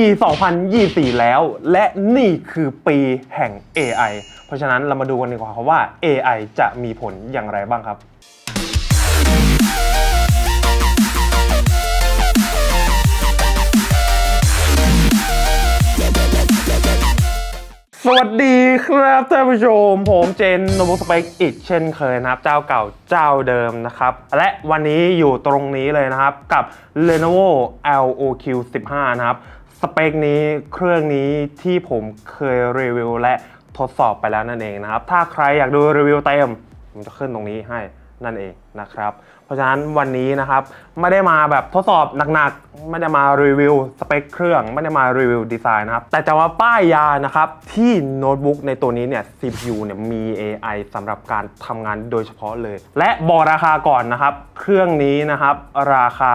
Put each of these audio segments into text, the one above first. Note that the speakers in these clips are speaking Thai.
ปี2024 แล้ว และนี่คือปีแห่ง AI เพราะฉะนั้นเรามาดูกันดีกว่าครับว่า AI จะมีผลอย่างไรบ้างครับ สวัสดีครับท่านผู้ชม ผมเจนโนบุสเปกอีกเช่นเคยนะครับ เจ้าเก่าเจ้าเดิมนะครับ และวันนี้อยู่ตรงนี้เลยนะครับกับ Lenovo LOQ 15 นะครับ สเปคนี้เครื่องนี้ที่ผมเคยรีวิวและทดสอบไปแล้วนั่นเองนะครับ ถ้าใครอยากดูรีวิวเต็มผมจะขึ้นตรงนี้ให้นั่นเองนะครับ ราะฉะนั้นวันนี้นะครับไม่ได้มาแบบทดสอบหนักๆ ไม่ได้มารีวิวสเปคเครื่อง ไม่ได้มารีวิวดีไซน์นะครับ แต่จะมาป้ายยานะครับ ที่โน้ตบุ๊กในตัวนี้เนี่ย CPU เนี่ยมี AI สำหรับการทำงานโดยเฉพาะเลย และบอกราคาก่อนนะครับ เครื่องนี้นะครับ ราคา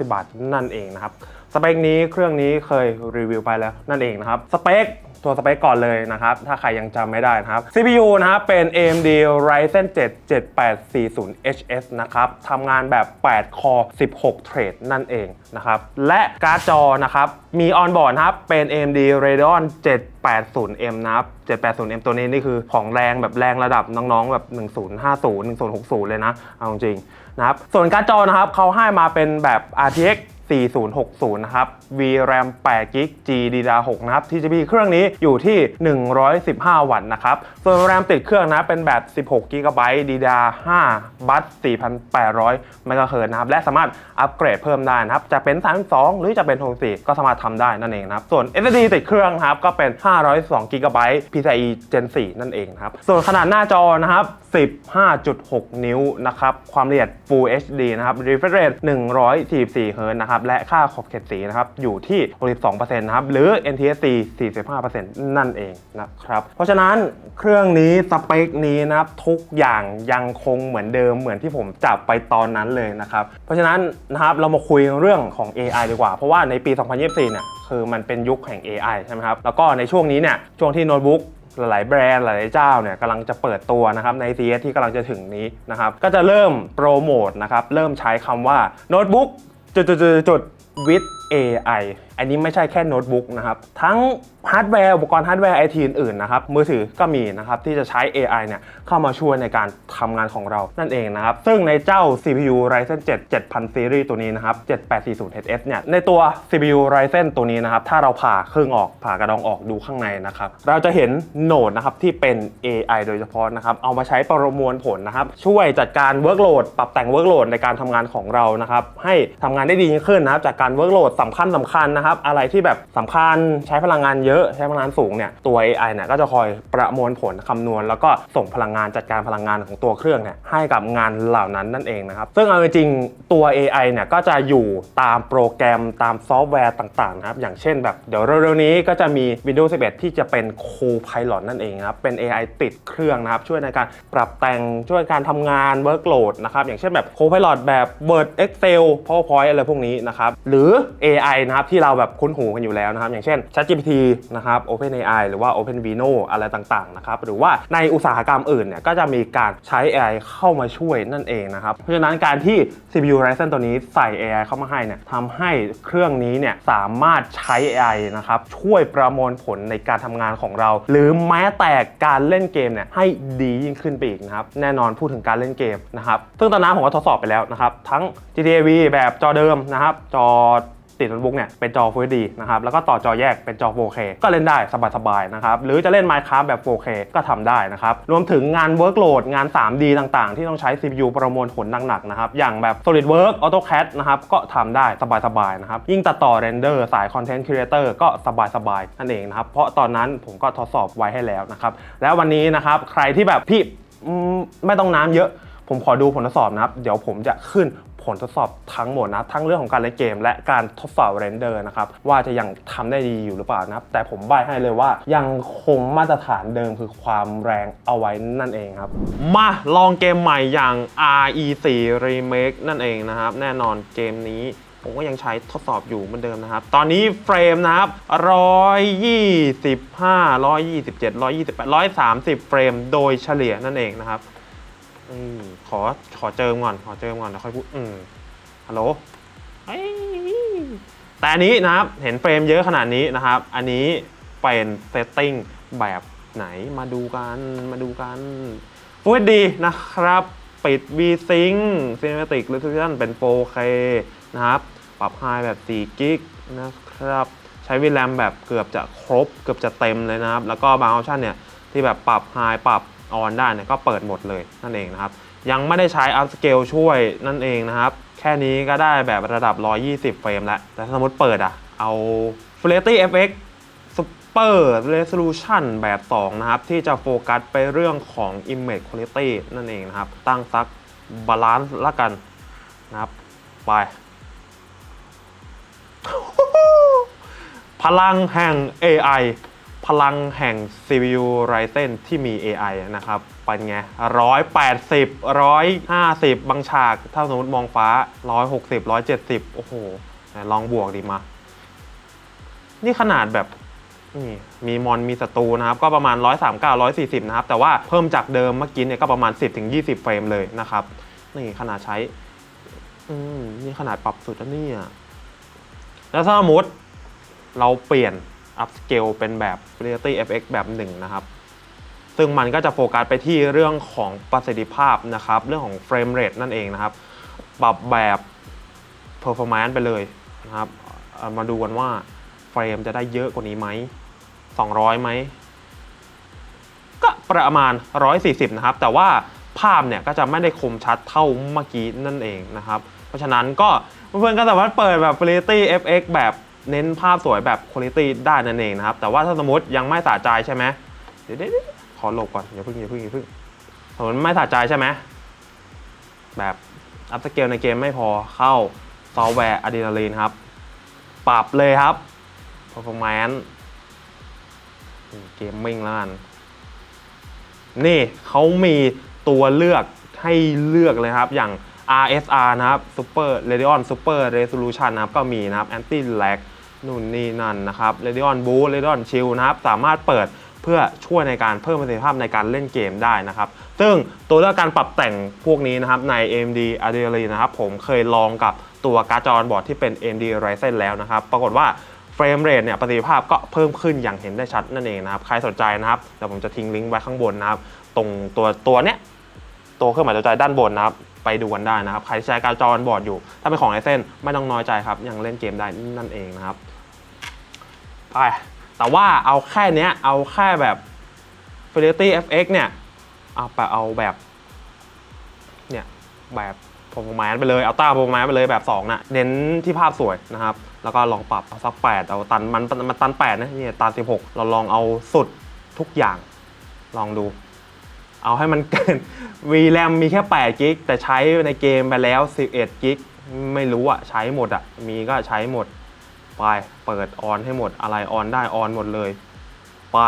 44,990 บาทนั่นเองนะครับ สเปคนี้เครื่องนี้เคยรีวิวไปแล้วนั่นเองนะครับ สเปค ตัวสเปคก่อนเลยนะครับ ถ้าใครยังจำไม่ได้นะครับ CPU นะครับเป็น AMD Ryzen 7 7840 HS นะครับทำงานแบบ 8 คอ 16 เทรดนั่นเองนะครับ และการ์ดจอนะครับมีออนบอร์ดครับเป็น AMD Radeon 780M นะครับ 780M ตัวนี้นี่คือของแรงแบบแรงระดับน้องๆแบบ 1050 1060 เลยนะ เอาจริงนะครับ ส่วนการ์ดจอนะครับเขาให้มาเป็นแบบ RTX 4060 นะครับ VRAM 8 GB GDDR6 นะครับ TGP เครื่องนี้อยู่ที่ 115 วัตต์นะครับ ส่วน RAM ติดเครื่องนะเป็นแบบ 16 GB DDR5 บัส4,800 MHz นะครับ และสามารถอัปเกรดเพิ่มได้นะครับ จะเป็น 32 หรือจะเป็น 64 ก็สามารถทำได้นั่นเองนะครับ ส่วน SSD ติดเครื่องครับก็เป็น 512 GB PCIe Gen 4 นั่นเองนะครับ ส่วนขนาดหน้าจอนะครับ 15.6 นิ้วนะครับ ความละเอียด Full HD นะครับ refresh rate 144เฮิร์ตนะครับ และค่าขอบเขตสีนะครับอยู่ที่ 62%นะครับ หรือ NTSC 45%นั่นเองนะครับ เพราะฉะนั้นเครื่องนี้สเปคนี้นะครับทุกอย่างยังคงเหมือนเดิมเหมือนที่ผมจับไปตอนนั้นเลยนะครับ เพราะฉะนั้นนะครับเรามาคุยเรื่องของ AI ดีกว่า เพราะว่าในปี 2024 เนี่ยคือมันเป็นยุคแห่ง AI ใช่ไหมครับ แล้วก็ในช่วงนี้เนี่ยช่วงที่โน้ตบุ๊กหลายแบรนด์หลายเจ้าเนี่ยกำลังจะเปิดตัวนะครับใน CES ที่กำลังจะถึงนี้นะครับ ก็จะเริ่มโปรโมทนะครับ เริ่มใช้คำว่าโน้ตบุ๊กจุดๆๆ with AI อันนี้ไม่ใช่แค่โน้ตบุ๊กนะครับ ทั้งฮาร์ดแวร์อุปกรณ์ฮาร์ดแวร์ไอทีอื่นๆนะครับ มือถือก็มีนะครับ ที่จะใช้ AI เนี่ยเข้ามาช่วยในการทำงานของเรานั่นเองนะครับ ซึ่งในเจ้า CPU Ryzen 7 7000 Series ตัวนี้นะครับ 7840HS เนี่ย ในตัว CPU Ryzen ตัวนี้นะครับ ถ้าเราผ่าเครึ่องออกผ่ากระดองออกดูข้างในนะครับ เราจะเห็นโหนดนะครับที่เป็น AI โดยเฉพาะนะครับ เอามาใช้ประมวลผลนะครับ ช่วยจัดการ workload ปรับแต่ง workload ในการทำงานของเรานะครับ ให้ทำงานได้ดียิ่งขึ้นนะครับ จากการ workload สำคัญสำคัญนะครับ อะไรที่แบบสำคัญใช้พลังงานเยอะใช้พลังงานสูงเนี่ยตัว AI เนี่ยก็จะคอยประมวลผลคำนวณ แล้วก็ส่งพลังงานจัดการพลังงานของตัวเครื่องเนี่ยให้กับงานเหล่านั้นนั่นเองนะครับซึ่งเอาจริงๆตัว AI เนี่ยก็จะอยู่ตามโปรแกรมตามซอฟต์แวร์ต่างๆนะครับอย่างเช่นแบบเดี๋ยวเร็วๆนี้ก็จะมี Windows 11 ที่จะเป็น Co-Pilot นั่นเองนะครับเป็น AI ติดเครื่องนะครับช่วยในการปรับแต่งช่วยการทำงาน workload นะครับอย่างเช่นแบบ Co-Pilot แบบ Word Excel PowerPoint อะไรพวกนี้นะครับหรือ AI นะครับที่เราแบบคุ้นหูกันอยู่แล้วนะครับอย่างเช่น ChatGPT นะครับ OpenAI หรือว่า OpenVINO อะไรต่างๆนะครับหรือว่าในอุตสาหกรรมอื่นเนี่ยก็จะมีการใช้ AI เข้ามาช่วยนั่นเองนะครับเพราะฉะนั้นการที่ CPU Ryzen ตัวนี้ใส่ AI เข้ามาให้เนี่ยทำให้เครื่องนี้เนี่ยสามารถใช้ AI นะครับช่วยประมวลผลในการทำงานของเรา หรือแม้แต่การเล่นเกมเนี่ยให้ดียิ่งขึ้นไปอีกนะครับแน่นอนพูดถึงการเล่นเกมนะครับซึ่งตอนนั้นผมก็ทดสอบไปแล้วนะครับทั้ง GTA V แบบจอเดิมนะครับจอ ติดโน้ตบุ๊กเนี่ยเป็นจอ Full HD นะครับแล้วก็ต่อจอแยกเป็นจอ 4K ก็เล่นได้สบายๆนะครับหรือจะเล่น Minecraft แบบ 4K ก็ทำได้นะครับรวมถึงงาน Workload งาน 3D ต่างๆ ที่ต้องใช้ CPU ประมวลผลหนักๆนะครับอย่างแบบ SolidWorks AutoCAD นะครับก็ทำได้สบายๆนะครับยิ่งตัดต่อ Render สาย Content Creator ก็สบายๆนั่นเองนะครับเพราะตอนนั้นผมก็ทดสอบไว้ให้แล้วนะครับแล้ววันนี้นะครับใครที่แบบพี่ไม่ต้องน้ำเยอะผมขอดูผลทดสอบนะครับ เดี๋ยวผมจะขึ้น ผลทดสอบทั้งหมดนะ ทั้งเรื่องของการเล่นเกม และการทดสอบเรนเดอร์นะครับว่าจะยังทำได้ดีอยู่หรือเปล่านะแต่ผมใบให้เลยว่ายังคงมาตรฐานเดิมคือความแรงเอาไว้นั่นเองครับ มาลองเกมใหม่อย่าง RE4 Remake นั่นเองนะครับ แน่นอนเกมนี้ผมก็ยังใช้ทดสอบอยู่เหมือนเดิมนะครับ ตอนนี้เฟรมนะครับ 125 127 128 130 เฟรมโดยเฉลี่ยนั่นเองนะครับอืม ขอขอเจิมก่อนขอเจิมก่อนแล้วค่อยพูดอืมฮัลโหลแต่อันนี้นะครับเห็นเฟรมเยอะขนาดนี้นะครับ อันนี้เป็นเซตติ้งแบบไหนมาดูกันมาดูกัน Full HD นะครับ ปิด V-Sync Cinematic Resolution เป็น 4K นะครับ ปรับ High แบบ4กิกนะครับ ใช้วิแรมแบบเกือบจะครบ เกือบจะเต็มเลยนะครับ แล้วก็บางออปชันเนี่ย ที่แบบปรับ High ปรับ On ได้เนี่ยก็เปิดหมดเลยนั่นเองนะครับ ยังไม่ได้ใช้ Upscale ช่วยนั่นเองนะครับ แค่นี้ก็ได้แบบระดับ 120 เฟรมแล้ว แต่ถ้าสมมติเปิดอะเอา f l a t y FX Super Resolution แบบ 2 นะครับ ที่จะโฟกัสไปเรื่องของ Image Quality นั่นเองนะครับ ตั้งซักบาลานซ์ละกันนะครับ ไป พลังแห่ง AI พลังแห่ง CPU Ryzen ที่มี AI นะครับ เป็นไง180 150บร้อยห้าสิบบางฉาก ถ้าสมมติมองฟ้า160 170โอ้โห ลองบวกดีมา นี่ขนาดแบบนี่มีมอนมีศัตรูนะครับ ก็ประมาณ 139 140 นะครับ แต่ว่าเพิ่มจากเดิมเมื่อกี้เนี่ยก็ประมาณ 10-20 เฟรมเลยนะครับ นี่ขนาดใช้ อืม นี่ขนาดปรับสุดแล้วเนี่ยแล้วถ้าสมมติเราเปลี่ยน upscale เป็นแบบ Reality FX แบบหนึ่งนะครับ ซึ่งมันก็จะโฟกัสไปที่เรื่องของประสิทธิภาพนะครับ เรื่องของ frame rate นั่นเองนะครับ ปรับแบบ performance ไปเลยนะครับ มาดูกันว่าเฟรมจะได้เยอะกว่านี้ไหม 200 ไหม ก็ประมาณ 140 นะครับ แต่ว่าภาพเนี่ยก็จะไม่ได้คมชัดเท่าเมื่อกี้นั่นเองนะครับ เพราะฉะนั้นก็เพื่อนๆก็สามารถเปิดแบบ Reality FX แบบเน้นภาพสวยแบบ Quality ได้นั่นเองนะครับ แต่ว่าถ้าสมมติยังไม่สะใจใช่ไหมเดี๋ยว อหลบก่อนอย่าเพิ่งอย่าเพิ่งอย่าเพิ่งสมมติไม่สะใจใช่ไหมแบบอัพสเกลในเกมไม่พอเข้าซอฟต์แวร์ Adrenaline ครับ ปรับเลยครับ performance เกมมิ่งแล้วกันนี่เขามีตัวเลือกให้เลือกเลยครับ อย่าง RSR นะครับ Super Radeon Super Resolution นะครับ ก็มีนะครับ Anti Lag นู่นนี่นั่นนะครับ Radeon Boost Radeon Chill นะครับ สามารถเปิด พื่อช่วยในการเพิ่มประสิทธิภาพในการเล่นเกมได้นะครับ ซึ่งตัวเลือกการปรับแต่งพวกนี้นะครับใน AMD Adrenalin นะครับผมเคยลองกับตัวการ์ดจอบอร์ดที่เป็น AMD Ryzen แล้วนะครับ ปรากฏว่าเฟรมเรทเนี่ยประสิทธิภาพก็เพิ่มขึ้นอย่างเห็นได้ชัดนั่นเองนะครับ ใครสนใจนะครับเดี๋ยวผมจะทิ้งลิงก์ไว้ข้างบนนะครับ ตรงตัวตัวเนี้ยตัวเครื่องหมายตัวใจด้านบนนะครับไปดูกันได้นะครับ ใครใช้การ์ดจอนบอร์ดอยู่ ถ้าเป็นของไอเซนไม่ต้องน้อยใจครับ ยังเล่นเกมได้นั่นเองนะครับ ไป แต่ว่าเอาแค่เนี้ยเอาแค่แบบ Fidelity FX เนี่ยเอาไปเอาแบบเนี่ยแบบ performance ไปเลยเอาต้า performance ไปเลยแบบ2นะเน้นที่ภาพสวยนะครับ แล้วก็ลองปรับเอาสัก 8 เอาตันมันมันตัน8นะเนี่ยตัน 16 เราลองเอาสุดทุกอย่างลองดู เอาให้มันเกิน VRAM มีแค่8กิกแต่ใช้ในเกมไปแล้ว 11กิกไม่รู้อะใช้หมดอะมีก็ใช้หมด ไปเปิดออนให้หมดอะไรออนได้ออนหมดเลยไป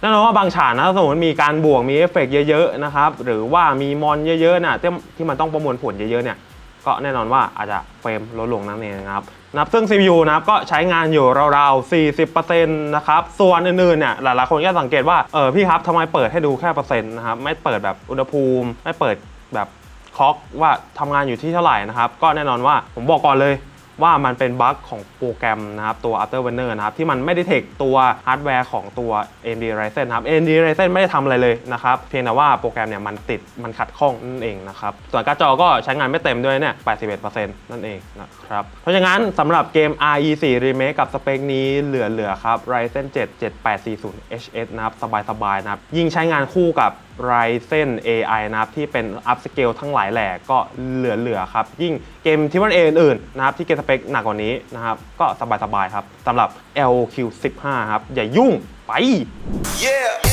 แน่นอนว่าบางฉากนะสมมติมีการบวกมีเอฟเฟกต์เยอะๆนะครับหรือว่ามีมอนเยอะๆน่ะที่ที่มันต้องประมวลผลเยอะๆเนี่ยก็แน่นอนว่าอาจจะเฟรมลดลงนั่นเองนะครับนับซึ่ง CPU นะครับก็ใช้งานอยู่ราวๆ 40%นะครับ ส่วนอื่นๆเนี่ยหลายๆคนก็สังเกตว่า เออพี่ครับทำไมเปิดให้ดูแค่เปอร์เซ็นต์นะครับ ไม่เปิดแบบอุณหภูมิ ไม่เปิดแบบคล็อกว่าทำงานอยู่ที่เท่าไหร่นะครับ ก็แน่นอนว่าผมบอกก่อนเลย ว่ามันเป็นบั๊กของโปรแกรมนะครับตัว Afterburner นะครับที่มันไม่ได้เทคตัวฮาร์ดแวร์ของตัว AMD Ryzen นะครับ AMD Ryzen ไม่ได้ทำอะไรเลยนะครับเพียงแต่ว่าโปรแกรมเนี่ยมันติดมันขัดข้องนั่นเองนะครับส่วนการ์ดจอก็ใช้งานไม่เต็มด้วยเนี่ย 81%นั่นเองนะครับเพราะฉะนั้นสำหรับเกม RE4 Remake กับสเปคนี้เหลือๆครับ Ryzen 7 7840 HS นะครับสบายๆนะครับยิ่งใช้งานคู่กับ Ryzen AI นะครับที่เป็น upscale ทั้งหลายแหล่ก็เหลือๆครับ ยิ่งเกมที่มันเออื่นๆนะครับที่เกมสเปคหนักกว่านี้นะครับ ก็สบายๆครับสำหรับ LQ 15 ครับ อย่ายุ่งไป Yeah. Yeah.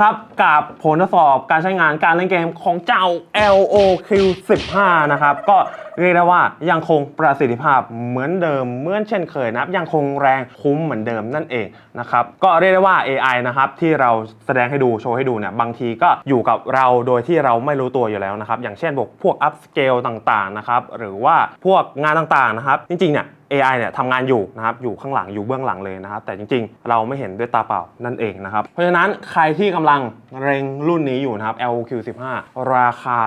ครับกับผลทดสอบการใช้งานการเล่นเกมของเจ้า LOQ 15นะครับ ก็เรียกได้ว่ายังคงประสิทธิภาพเหมือนเดิมเหมือนเช่นเคยนะครับ ยังคงแรงคุ้มเหมือนเดิมนั่นเองนะครับ ก็เรียกได้ว่า AI นะครับที่เราแสดงให้ดูโชว์ให้ดูเนี่ยบางทีก็อยู่กับเราโดยที่เราไม่รู้ตัวอยู่แล้วนะครับ อย่างเช่นพวกพวก up scale ต่างๆนะครับหรือว่าพวกงานต่างๆนะครับ จริงๆเนี่ย AI เนี่ยทำงานอยู่นะครับอยู่ข้างหลังอยู่เบื้องหลังเลยนะครับแต่จริงๆ เราไม่เห็นด้วยตาเปล่านั่นเองนะครับเพราะฉะนั้นใครที่กำลังเร็งรุ่นนี้อยู่นะครับ LQ 15ราคา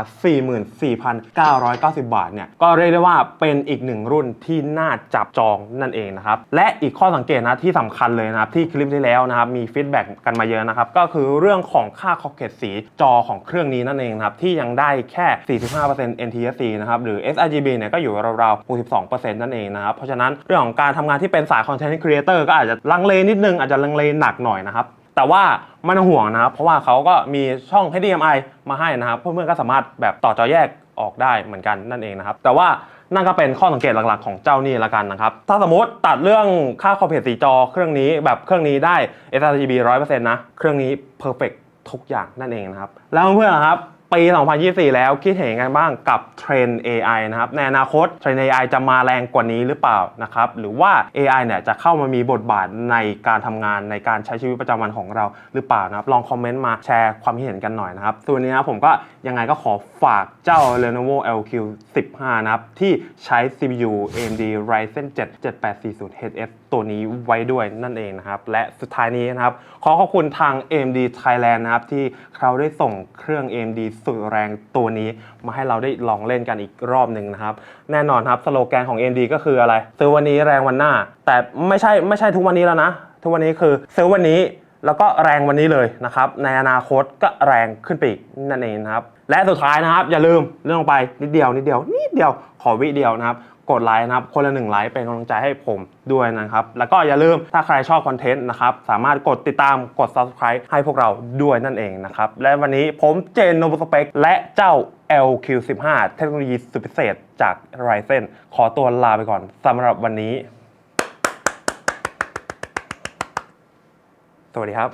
44,990 บาทเนี่ยก็เรียกได้ว่าเป็นอีกหนึ่งรุ่นที่น่าจับจองนั่นเองนะครับและอีกข้อสังเกตนะที่สำคัญเลยนะครับที่คลิปที่แล้วนะครับมีฟีดแบ็กกันมาเยอะนะครับก็คือเรื่องของค่าขอบเขตสีจอของเครื่องนี้นั่นเองนะครับที่ยังได้แค่ 45% NTSC นะครับหรือ sRGB เนี่ยก็อยู่ราวๆ62%นั่นเองนะครับะฉะนั้นเรื่องของการทำงานที่เป็นสาย Content Creator ก็อาจจะลังเลนิดนึงอาจจะลังเลหนักหน่อยนะครับแต่ว่าไม่ต้องห่วงนะครับ เพราะว่าเขาก็มีช่อง HDMI มาให้นะครับเพื่อนๆก็สามารถแบบต่อจอแยกออกได้เหมือนกันนั่นเองนะครับ แต่ว่านั่นก็เป็นข้อสังเกตหลักๆของเจ้านี่ละกันนะครับ ถ้าสมมติตัดเรื่องค่าขอบเขตสีจอเครื่องนี้แบบเครื่องนี้ได้ sRGB 100%นะ เครื่องนี้ perfect ทุกอย่างนั่นเองนะครับ แล้วเพื่อนๆครับ ปี 2024 แล้วคิดเห็นยังไงบ้างกับเทรน AI นะครับในอนาคตเทรน AI จะมาแรงกว่านี้หรือเปล่านะครับหรือว่า AI เนี่ยจะเข้ามามีบทบาทในการทำงานในการใช้ชีวิตประจำวันของเราหรือเปล่านะครับลองคอมเมนต์มาแชร์ความคิดเห็นกันหน่อยนะครับส่วนนี้นะผมก็ยังไงก็ขอฝากเจ้า Lenovo LQ 15 นะครับที่ใช้ CPU AMD Ryzen 7 7840 HS ตัวนี้ไว้ด้วยนั่นเองนะครับและสุดท้ายนี้นะครับขอขอบคุณทาง AMD Thailand นะครับที่เขาได้ส่งเครื่อง AMD สุดแรงตัวนี้มาให้เราได้ลองเล่นกันอีกรอบหนึ่งนะครับแน่นอนครับสโลแกนของ AMD ก็คืออะไรซื้อวันนี้แรงวันหน้า แต่ไม่ใช่ไม่ใช่ทุกวันนี้แล้วนะ ทุกวันนี้คือซื้อวันนี้แล้วก็แรงวันนี้เลยนะครับ ในอนาคตก็แรงขึ้นไปอีกนั่นเองนะครับ และสุดท้ายนะครับ อย่าลืมเรื่องลงไปนิดเดียวนิดเดียวนิดเดียวขอวิเดียวนะครับ กดไลค์นะครับ คนละหนึ่งไลค์เป็นกำลังใจให้ผมด้วยนะครับ แล้วก็อย่าลืมถ้าใครชอบคอนเทนต์นะครับ สามารถกดติดตามกด subscribe ให้พวกเราด้วยนั่นเองนะครับ และวันนี้ผมเจนโนบุสเปกและเจ้า LQ15 เทคโนโลยีสุดพิเศษจาก Ryzen ขอตัวลาไปก่อนสำหรับวันนี้ สวัสดีครับ